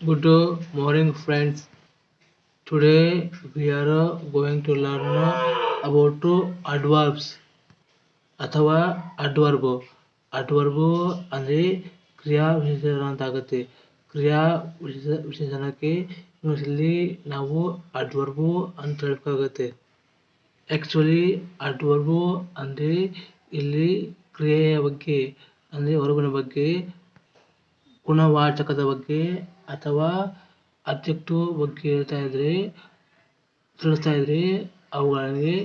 Good morning, friends. Today, we are going to learn about adverbs ಅಥವಾ adverb. adverb ಅಂದ್ರೆ ಕ್ರಿಯಾ ವಿಶೇಷಣ ಅಂತ ಆಗುತ್ತೆ ಕ್ರಿಯಾ ವಿಶೇಷ ವಿಶೇಷಣಕ್ಕೆ ಇಂಗ್ಲೀಷಲ್ಲಿ ನಾವು ಅಡ್ವರ್ಬು ಅಂತ ಹೇಳ್ಬೇಕಾಗುತ್ತೆ ಆ್ಯಕ್ಚುಲಿ ಅಡ್ವರ್ಬು ಅಂದ್ರೆ ಇಲ್ಲಿ ಕ್ರಿಯೆಯ ಬಗ್ಗೆ, ಅಂದ್ರೆ ಹೊರಗಿನ ಬಗ್ಗೆ, ಗುಣವಾಚಕದ ಬಗ್ಗೆ ಅಥವಾ ಅಬ್ಜೆಕ್ಟಿವ್ ಬಗ್ಗೆ ಹೇಳ್ತಾ ಇದ್ರೆ, ತಿಳಿಸ್ತಾ ಇದ್ರೆ ಅವುಗಳಿಗೆ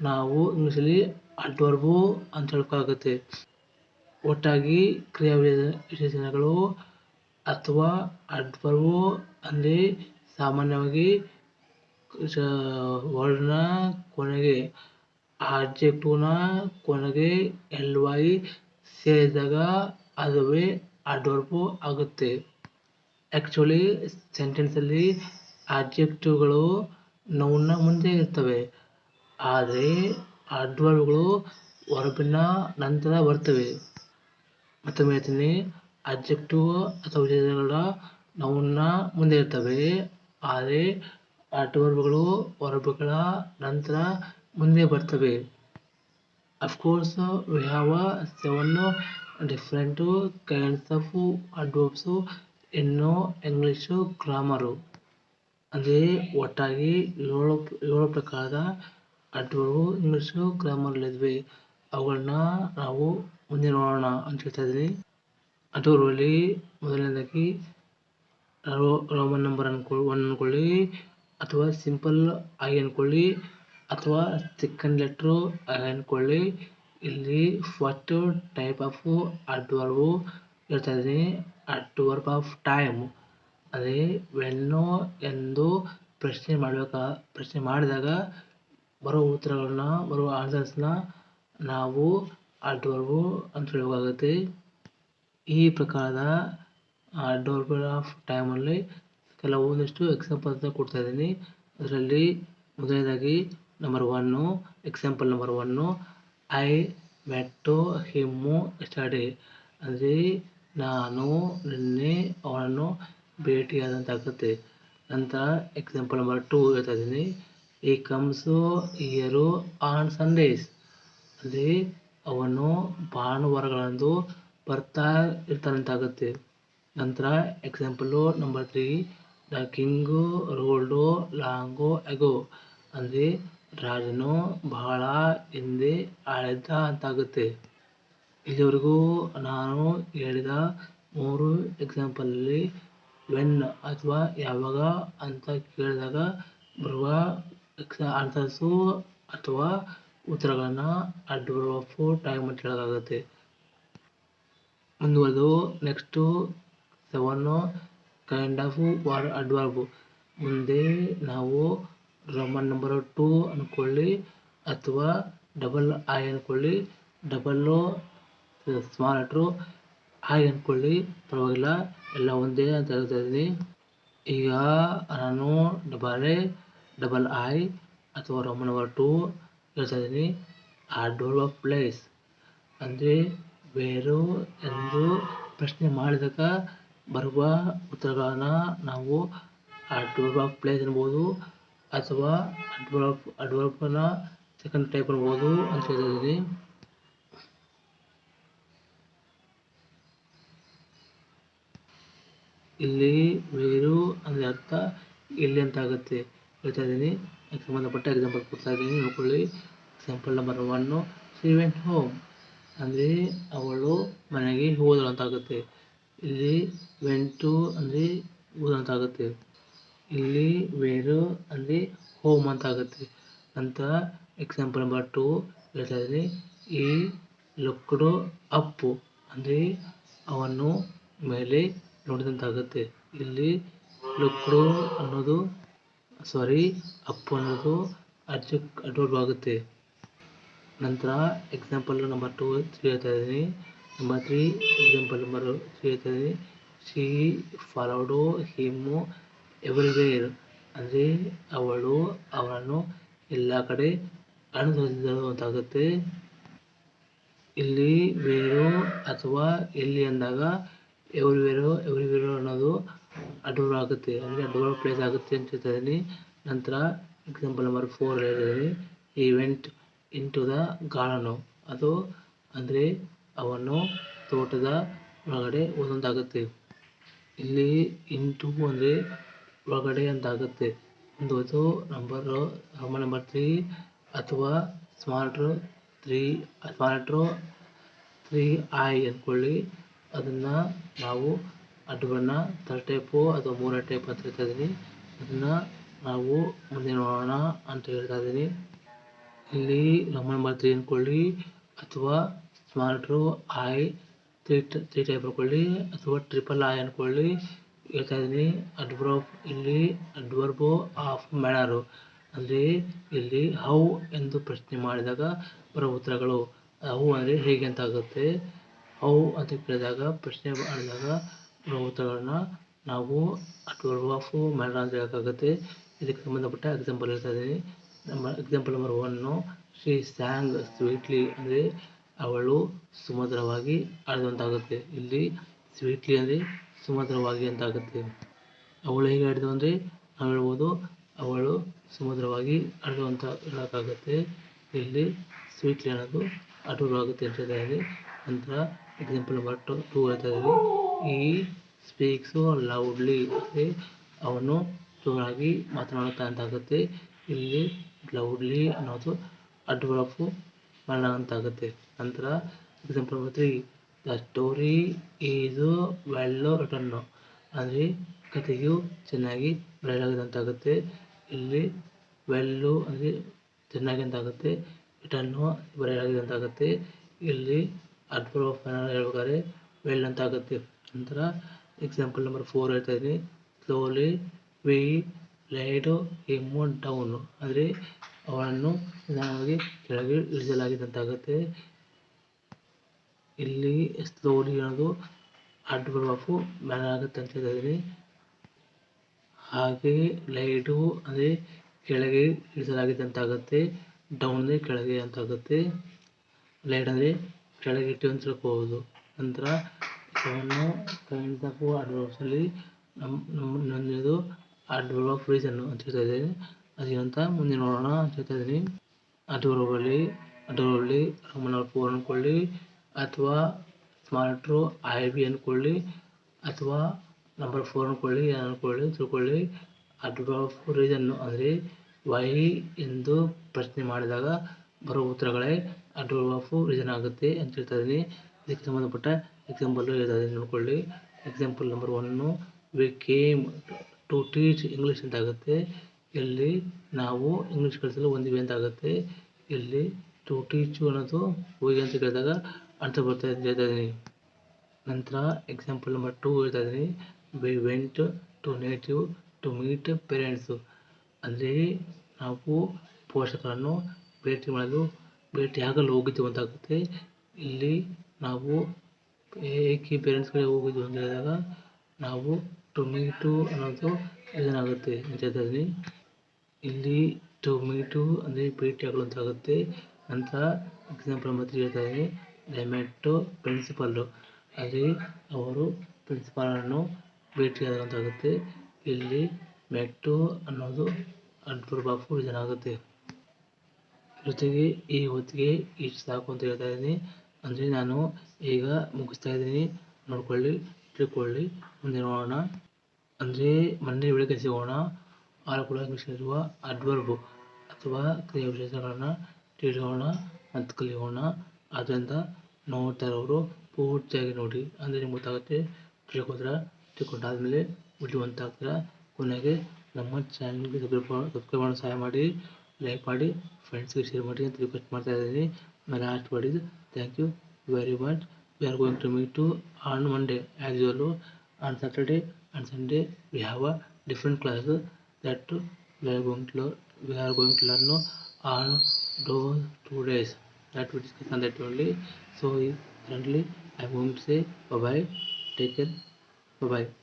ನಾವು ಇಂಗ್ಲೀಷಲ್ಲಿ ಅಡ್ವರ್ಬು ಅಂತ ಹೇಳಕಾಗುತ್ತೆ ಒಟ್ಟಾಗಿ ಕ್ರಿಯಾ ವಿಶೇಷಣಗಳು ಅಥವಾ ಅಡ್ವರ್ಬು ಅಂದರೆ ಸಾಮಾನ್ಯವಾಗಿ ವರ್ಡ್ನ ಕೊನೆಗೆ ಆಬ್ಜೆಕ್ಟಿವ್ನ ಕೊನೆಗೆ ಎಲ್ ವೈ ಸೇರಿದಾಗ ಅದುವೇ ಅಡ್ವರ್ಬು ಆಗುತ್ತೆ. ಆ್ಯಕ್ಚುಲಿ ಸೆಂಟೆನ್ಸಲ್ಲಿ ಆಬ್ಜೆಕ್ಟಿವ್ಗಳು ನೌನ್ನ ಮುಂದೆ ಇರ್ತವೆ. ಆದರೆ ಅಡ್ವರ್ಬ್ಗಳು ವರ್ಬಿನ ನಂತರ ಬರ್ತವೆ. ಮತ್ತೊಮ್ಮೆ ಹೇಳ್ತೀನಿ ಆಬ್ಜೆಕ್ಟಿವ್ ಅಥವಾ ವಿಶೇಷಣಗಳ ನೌನ್ನ ಮುಂದೆ ಇರ್ತವೆ. ಆದರೆ ಅಡ್ವರ್ಬ್ಗಳು ವರ್ಬ್ಗಳ ನಂತರ ಮುಂದೆ ಬರ್ತವೆ. Of course we have seven different kinds of adverbs ಇನ್ನು ಇಂಗ್ಲೀಷು ಗ್ರಾಮರು. ಅಂದರೆ ಒಟ್ಟಾಗಿ ಏಳು ಏಳು ಪ್ರಕಾರದ ಅಡ್ವರ್ಬು ಇಂಗ್ಲೀಷು ಗ್ರಾಮರ್ಲಿದ್ವಿ ಅವುಗಳನ್ನ ನಾವು ಮುಂದೆ ನೋಡೋಣ ಅಂತ ಹೇಳ್ತಾ ಇದ್ದೀನಿ ಅಡ್ವರ್ಬಲ್ಲಿ ಮೊದಲನೇದಾಗಿ ರೋಮನ್ ನಂಬರ್ ಅನ್ಕೊಳ್ಳಿ ಒನ್ ಅನ್ಕೊಳ್ಳಿ, ಅಥವಾ ಸಿಂಪಲ್ ಆಗಿ ಅಂದ್ಕೊಳ್ಳಿ ಅಥವಾ ಸೆಕೆಂಡ್ ಲೆಟ್ರು ಐ ಅಂದ್ಕೊಳ್ಳಿ ಇಲ್ಲಿ ಫಸ್ಟ್ ಟೈಪ್ ಆಫ್ ಅಡ್ವರ್ಬು ಹೇಳ್ತಾ ಇದ್ದೀನಿ ಅಡ್ವರ್ಬ್ ಆಫ್ ಟೈಮ್ ಅದೇ ವೆನ್ನು ಎಂದು ಪ್ರಶ್ನೆ ಮಾಡಬೇಕಾ ಪ್ರಶ್ನೆ ಮಾಡಿದಾಗ ಬರೋ ಉತ್ತರಗಳನ್ನ, ಬರುವ ಆನ್ಸರ್ಸ್ನ ನಾವು ಅಡ್ವರ್ಬು ಅಂತ ಹೇಳಬೇಕಾಗುತ್ತೆ ಈ ಪ್ರಕಾರದ ಅಡ್ವರ್ಬ್ ಆಫ್ ಟೈಮಲ್ಲಿ ಕೆಲವೊಂದಿಷ್ಟು ಎಕ್ಸಾಂಪಲ್ಸ್ನ ಕೊಡ್ತಾ ಇದ್ದೀನಿ. ಅದರಲ್ಲಿ ಮೊದಲನೇದಾಗಿ number one example number one I met him study ಅಂದರೆ ನಾನು ನಿನ್ನೆ ಅವನನ್ನು ಭೇಟಿಯಾದಂತಾಗುತ್ತೆ ನಂತರ ಎಕ್ಸಾಂಪಲ್ ನಂಬರ್ ಟೂ ಹೇಳ್ತಾ ಇದ್ದೀನಿ. ಈ ಕಮ್ಸು ಇಯರು ಆನ್ ಸಂಡೇಸ್ ಅಲ್ಲಿ ಅವನು ಭಾನುವಾರಗಳಂದು ಬರ್ತಾ ಇರ್ತಾನಂತಾಗುತ್ತೆ ನಂತರ example number three the king ruled long ago ಅಂದರೆ ರಾಜನು ಬಹಳ ಹಿಂದೆ ಆಳಿದ್ದ ಅಂತಾಗುತ್ತೆ ಇಲ್ಲಿವರೆಗೂ ನಾನು ಹೇಳಿದ ಮೂರು ಎಕ್ಸಾಂಪಲಲ್ಲಿ ವೆನ್ ಅಥವಾ ಯಾವಾಗ ಅಂತ ಕೇಳಿದಾಗ ಬರುವ ಎಕ್ಸಾ ಆನ್ಸರ್ಸು ಅಥವಾ ಉತ್ತರಗಳನ್ನು ಅಡ್ವರ್ಫು ಟೈಮ್ ಅಂತ ಹೇಳೋಕ್ಕಾಗತ್ತೆ ಮುಂದುವರೆದು next seven kind of war adverb ಮುಂದೆ ನಾವು ರೋಮನ್ ನಂಬರ್ ಟೂ ಅಂದ್ಕೊಳ್ಳಿ ಅಥವಾ ಡಬಲ್ ಐ ಅಂದ್ಕೊಳ್ಳಿ ಡಬಲ್ಲು ಸ್ಮಾಲ್ ಲೆಟ್ರು ಐ ಅಂದ್ಕೊಳ್ಳಿ ಪರವಾಗಿಲ್ಲ, ಎಲ್ಲ ಒಂದೇ ಅಂತ ಹೇಳ್ತಾ ಇದ್ದೀನಿ. ಈಗ ನಾನು ಡಬಲ್ ಎ ಡಬಲ್ ಐ ಅಥವಾ ರೋಮನ್ ನಂಬರ್ ಟು ಹೇಳ್ತಾ ಇದ್ದೀನಿ. ಆ ಡೋರ್ ಆಫ್ ಪ್ಲೇಸ್ ಅಂದರೆ ಬೇರು ಎಂದು ಪ್ರಶ್ನೆ ಮಾಡಿದಾಗ ಬರುವ ಉತ್ತರಗಳನ್ನು ನಾವು ಅಡ್ವರ್ಬ್ ಆಫ್ ಪ್ಲೇಸ್ ಅನ್ಬೋದು ಅಥವಾ ಅಡ್ವರ್ಬ್ ಅಡ್ವರ್ಬ್ನ ಸೆಕೆಂಡ್ ಟೈಪ್ ಅನ್ಬೋದು ಅಂತ ಹೇಳ್ತಾ ಇದ್ದೀನಿ. ಇಲ್ಲಿ ವೇರು ಅಂದರೆ ಅರ್ಥ ಇಲ್ಲಿ ಅಂತ ಆಗುತ್ತೆ. ಹೇಳ್ತಾ ಇದ್ದೀನಿ. ಅದಕ್ಕೆ ಸಂಬಂಧಪಟ್ಟ ಎಕ್ಸಾಂಪಲ್ ಕೊಡ್ತಾ ಇದ್ದೀನಿ. ನೋಡ್ಕೊಳ್ಳಿ. Example number one she went home ಅಂದರೆ ಅವಳು ಮನೆಗೆ ಹೋದಳು ಅಂತ ಆಗುತ್ತೆ. ಇಲ್ಲಿ ವೆಂಟು ಅಂದರೆ ಹೋದಂತ ಆಗುತ್ತೆ. ಇಲ್ಲಿ ವೇರು ಅಂದರೆ ಹೋಮ್ ಅಂತ ಆಗುತ್ತೆ. ನಂತರ ಎಕ್ಸಾಂಪಲ್ ನಂಬರ್ ಟು ಹೇಳ್ತಾ ಇದ್ದೀನಿ. ಈ ಲೊಕ್ಕಡು ಅಪ್ಪು ಅಂದರೆ ಅವನು ಮೇಲೆ ನೋಡಿದಂತಾಗುತ್ತೆ. ಇಲ್ಲಿ ಲುಕ್ಡು ಅನ್ನೋದು ಸಾರಿ ಅಪ್ಪು ಅನ್ನೋದು ಅಡ್ಜೆಕ್ಟ್ ಅಡ್ವರ್ಬ್ ಆಗುತ್ತೆ. ನಂತರ ಎಕ್ಸಾಂಪಲ್ ನಂಬರ್ ಟು ತ್ರೀ ಹೇಳ್ತಾ ಇದ್ದೀನಿ. Number three example number three ಹೇಳ್ತಾ ಇದ್ದೀನಿ. ಶಿ ಫಾಲೋಡು ಹಿಮ್ಮು ಎವ್ರಿವೇರ್ ಅಂದರೆ ಅವಳು ಅವಳನ್ನು ಎಲ್ಲ ಕಡೆ ಅನುಸರಿಸಿದಳು ಅಂತಾಗುತ್ತೆ ಇಲ್ಲಿ ವೇರು ಅಥವಾ ಎಲ್ಲಿ ಅಂದಾಗ ಎವ್ರಿವೇರು ಎವ್ರಿವೇರು ಅನ್ನೋದು ಅಡ್ವರ್ಬ್ ಆಗುತ್ತೆ. ಅಂದರೆ ಅಡ್ಡೂರ್ ಪ್ಲೇಸ್ ಆಗುತ್ತೆ ಅಂತ ಹೇಳ್ತಾ ಇದ್ದೀನಿ ನಂತರ ಎಕ್ಸಾಂಪಲ್ ನಂಬರ್ ಫೋರ್ ಹೇಳಿದ್ದೀನಿ he went went into the garden ಅದು ಅಂದರೆ ಅವನು ತೋಟದ ಒಳಗಡೆ ಒಂದೊಂದಾಗುತ್ತೆ ಇಲ್ಲಿ ಇಂಟು ಅಂದರೆ ಒಳಗಡೆ ಅಂತ ಆಗುತ್ತೆ ಒಂದು ಅದು ನಂಬರು ನಂಬರ್ ತ್ರೀ ಅಥವಾ small letter three small letter three I ಅಂದ್ಕೊಳ್ಳಿ. ಅದನ್ನು ನಾವು ಅಡ್ಡಬಣ್ಣ ಥರ್ಡ್ ಟೈಪು ಅಥವಾ ಮೂರನೇ ಟೈಪ್ ಅಂತ ಹೇಳ್ತಾ ಇದ್ದೀನಿ. ಅದನ್ನು ನಾವು ಮುಂದೆ ನೋಡೋಣ ಅಂತ ಹೇಳ್ತಾ ಇದ್ದೀನಿ. ಇಲ್ಲಿ ರೋಮನ್ ಮಾತ್ರ ಅಂದ್ಕೊಳ್ಳಿ ಅಥವಾ small letter I three three type ಅನ್ಕೊಳ್ಳಿ ಅಥವಾ ಟ್ರಿಪಲ್ ಐ ಅಂದ್ಕೊಳ್ಳಿ. ಹೇಳ್ತಾ ಇದ್ದೀನಿ ಅಡ್ವರ್ಬ್ ಇಲ್ಲಿ ಅಡ್ವರ್ಬು ಆಫ್ ಮ್ಯಾನರು ಅಂದರೆ ಇಲ್ಲಿ ಹೌ ಎಂದು ಪ್ರಶ್ನೆ ಮಾಡಿದಾಗ ಬರೋ ಉತ್ತರಗಳು. ಹೌ ಅಂದರೆ ಹೇಗೆ ಅಂತ ಆಗುತ್ತೆ. ಹೌ ಅಂತ ಕೇಳಿದಾಗ ಪ್ರಶ್ನೆ ಮಾಡಿದಾಗ ಉತ್ತರಗಳನ್ನ ನಾವು ಅಡ್ವರ್ಬ್ ಆಫ್ ಮ್ಯಾನರ್ ಅಂತ ಹೇಳೋಕ್ಕಾಗುತ್ತೆ. ಇದಕ್ಕೆ ಸಂಬಂಧಪಟ್ಟ ಎಕ್ಸಾಂಪಲ್ ಹೇಳ್ತಾ ಇದ್ದೀನಿ. ನಮ್ಮ example number one she sang sweetly ಅಂದರೆ ಅವಳು ಸುಮಧುರವಾಗಿ ಆಡಿದಂತಾಗುತ್ತೆ. ಇಲ್ಲಿ ಸ್ವೀಟ್ಲಿ ಅಂದರೆ ಸುಮಧುರವಾಗಿ ಅಂತ ಆಗುತ್ತೆ ಅವಳು ಹೇಗೆ ಆಡಿದ ಅಂದರೆ ನಾವು ಹೇಳ್ಬೋದು ಅವಳು ಸುಮಧುರವಾಗಿ ಆಡಿದ ಅಂತ ಹೇಳೋಕ್ಕಾಗುತ್ತೆ. ಇಲ್ಲಿ ಸ್ವೀಟ್ಲಿ ಅನ್ನೋದು ಅಡ್ವರ್ಬ್ ಆಗುತ್ತೆ ಅಂತ ಹೇಳ್ತಾ ಇದ್ದೀನಿ. ನಂತರ ಎಕ್ಸಾಂಪಲ್ ನಂಬರ್ ಟು ಟೂ ಹೇಳ್ತಾ ಈ ಸ್ಪೀಕ್ಸು ಲೌಡ್ಲಿ ಅಂದರೆ ಅವನು ಜೋರಾಗಿ ಮಾತನಾಡುತ್ತಾ ಅಂತಾಗುತ್ತೆ ಇಲ್ಲಿ ಲೌಡ್ಲಿ ಅನ್ನೋದು ಅಡ್ವರ್ಬ್ ಮರಣ ಅಂತ ಆಗುತ್ತೆ ನಂತರ example number three the story is well written ಅಂದರೆ ಕಥೆಯು ಚೆನ್ನಾಗಿ ಬರೆಯಲಾಗಿದೆ ಅಂತಾಗುತ್ತೆ ಇಲ್ಲಿ ವೆಲ್ಲು ಅಂದರೆ ಚೆನ್ನಾಗಿ ಅಂತ ಆಗುತ್ತೆ ರಿಟನ್ನು ಬರೆಯಲಾಗಿದೆ ಅಂತಾಗುತ್ತೆ ಇಲ್ಲಿ ಆಫ್ ಮ್ಯಾನರ್ ಹೇಳ್ಬೇಕಾದ್ರೆ ವೆಲ್ ಅಂತ ಆಗುತ್ತೆ. ನಂತರ ಎಕ್ಸಾಂಪಲ್ ನಂಬರ್ ಫೋರ್ ಹೇಳ್ತಾ ಇದ್ದೀನಿ. Slowly we laid him down ಅಂದರೆ ಅವಳನ್ನು ನಿಧಾನವಾಗಿ ಕೆಳಗೆ ಇಳಿಸಲಾಗಿದೆ ಅಂತ ಆಗುತ್ತೆ. ಇಲ್ಲಿ ಸ್ಲೋಲಿ ಅನ್ನೋದು ಅಡ್ವರ್ಬ್ ಆಫ್ ಮ್ಯಾನ್ ಆಗುತ್ತೆ ಅಂತ ಹೇಳ್ತಾ ಇದ್ದೀನಿ. ಹಾಗೆ ಲೈಟು ಅಂದರೆ ಕೆಳಗೆ ಇಳಿಸಲಾಗಿದೆ ಅಂತ ಆಗುತ್ತೆ. ಡೌನ್ ಅಂದರೆ ಕೆಳಗೆ ಅಂತ ಆಗುತ್ತೆ. ಲೈಡ್ ಅಂದರೆ ಕೆಳಗೆ ಇಟ್ಟು ಅಂತ ತಿಳ್ಕೋಬೋದು. ನಂತರ ಅವನು ಕೈಂಡ್ ಆಫ್ ಅಡ್ವರ್ಬ್ಸಲ್ಲಿ ನಮ್ಮ ನಮ್ಮ ನನ್ನದು ಅನ್ನು ಅಂತ ಹೇಳ್ತಾ ಇದ್ದೀನಿ. ಅದೇನಂತ ಮುಂದೆ ನೋಡೋಣ ಅಂತ ಹೇಳ್ತಾ ಇದ್ದೀನಿ. ಅಡ್ವರ್ಬಲ್ಲಿ ಅಡ್ವರ್ಬಲ್ಲಿ ಫೋರ್ ಅಂದ್ಕೊಳ್ಳಿ ಅಥವಾ ಸ್ಮಾರ್ಟ್ರು ಐ ಬಿ ಅಂದ್ಕೊಳ್ಳಿ ಅಥವಾ ನಂಬರ್ ಫೋರ್ ಅಂದ್ಕೊಳ್ಳಿ ಅಂದ್ಕೊಳ್ಳಿ ತಿಳ್ಕೊಳ್ಳಿ. ಅಡ್ವರ್ಬ್ ರೀಸನ್ನು ಅಂದರೆ ವೈ ಎಂದು ಪ್ರಶ್ನೆ ಮಾಡಿದಾಗ ಬರೋ ಉತ್ತರಗಳೇ ಅಡ್ವರ್ಬ್ ಆಫ್ ರೀಸನ್ ಆಗುತ್ತೆ ಅಂತ ಹೇಳ್ತಾ ಇದ್ದೀನಿ ಇದಕ್ಕೆ ಸಂಬಂಧಪಟ್ಟ ಎಕ್ಸಾಂಪಲ್ಲು ಹೇಳ್ತಾ ಇದ್ದೀನಿ ನೋಡ್ಕೊಳ್ಳಿ. Example number one we came to teach English ಅಂತ ಆಗುತ್ತೆ. ಇಲ್ಲಿ ನಾವು ಇಂಗ್ಲೀಷ್ ಕಲಿಸಲು ಬಂದಿವೆ ಅಂತ ಆಗುತ್ತೆ. ಇಲ್ಲಿ ಟು ಟೀಚು ಅನ್ನೋದು ಹೋಗಿ ಅಂತ ಕೇಳಿದಾಗ ಅಂತ ಬರ್ತಾ ಹೇಳ್ತಾ ಇದ್ದೀನಿ ನಂತರ ಎಕ್ಸಾಂಪಲ್ ನಂಬರ್ ಟೂ ಹೇಳ್ತಾ ಇದ್ದೀನಿ we went to native to meet parents ಅಲ್ಲಿ ನಾವು ಪೋಷಕರನ್ನು ಭೇಟಿ ಮಾಡಲು ಭೇಟಿಯಾಗಲು ಹೋಗಿದ್ದೆವು ಅಂತ ಆಗುತ್ತೆ ಇಲ್ಲಿ ನಾವು ಏಕೆ ಪೇರೆಂಟ್ಸ್ಗಳಿಗೆ ಹೋಗಿದ್ವು ಅಂತ ಹೇಳಿದಾಗ ನಾವು ಟು ಮೀಟು ಅನ್ನೋದು ಇದನ್ನಾಗುತ್ತೆ ಅಂತ ಇಲ್ಲಿ ಇದ್ದೀನಿ ಇಲ್ಲಿ ಟು ಅಂದ್ರೆ ಭೇಟಿಯಾಗಲು ಅಂತ ಆಗುತ್ತೆ. ನಂತರ ಎಕ್ಸಾಂಪಲ್ ಮತ್ತೆ ಹೇಳ್ತಾರೆ ಮೆಟ್ಟು ಪ್ರಿನ್ಸಿಪಲ್ಲು ಅಲ್ಲಿ ಅವರು ಪ್ರಿನ್ಸಿಪಾಲನ್ನು ಭೇಟಿಯಾದರು ಅಂತ ಆಗುತ್ತೆ ಇಲ್ಲಿ ಮೆಟ್ಟು ಅನ್ನೋದು ಅಡ್ವರ್ಬ್ ಆಫ್ ಆಗುತ್ತೆ ಜೊತೆಗೆ ಈ ಹೊತ್ತಿಗೆ ಇಷ್ಟು ಸಾಕು ಅಂತ ಹೇಳ್ತಾ ಇದ್ದೀನಿ. ಅಂದರೆ ನಾನು ಈಗ ಮುಗಿಸ್ತಾ ಇದ್ದೀನಿ. ನೋಡ್ಕೊಳ್ಳಿ, ತಿಳ್ಕೊಳ್ಳಿ. ಮುಂದೆ ನೋಡೋಣ. ಅಂದರೆ ಮೊನ್ನೆ ಬೆಳಗ್ಗೆ ಸಿಗೋಣ ಆರು ಕೂಡ ಇಂಗ್ಲೀಷಲ್ಲಿರುವ ಅಡ್ವರ್ಬು ಅಥವಾ ಕ್ರಿಯಾವಿಶೇಷಗಳನ್ನು ತಿಳಿಯೋಣ ಮತ್ತು ಕಲಿಯೋಣ. ಆದ್ದರಿಂದ ನೋಡ್ತಾ ಇರೋರು ಪೂರ್ತಿಯಾಗಿ ನೋಡಿ. ಅಂದರೆ ನಿಮ್ಗೆ ಗೊತ್ತಾಗುತ್ತೆ ತಿಳ್ಕೊತಾರ ತಿಳ್ಕೊಂಡಾದ್ಮೇಲೆ ಬುದ್ಧಿವಂತ ಆಗ್ತೀರ ಕೊನೆಗೆ ನಮ್ಮ ಚಾನಲ್ಗೆ ಸಬ್ಸ್ಕ್ರೈಬ್ ಸಬ್ಸ್ಕ್ರೈಬ್ ಸಹಾಯ ಮಾಡಿ. ಲೈಕ್ ಮಾಡಿ ಫ್ರೆಂಡ್ಸ್ಗೆ ಶೇರ್ ಮಾಡಿ ಅಂತ ರಿಕ್ವೆಸ್ಟ್ ಮಾಡ್ತಾ ಇದ್ದೀನಿ my last word is thank you very much we are going to meet to on Monday as usual on Saturday and Sunday we have a different class that we are going to learn, we are going to learn on those two days that we discuss on that only so currently i am going to say bye bye take care bye bye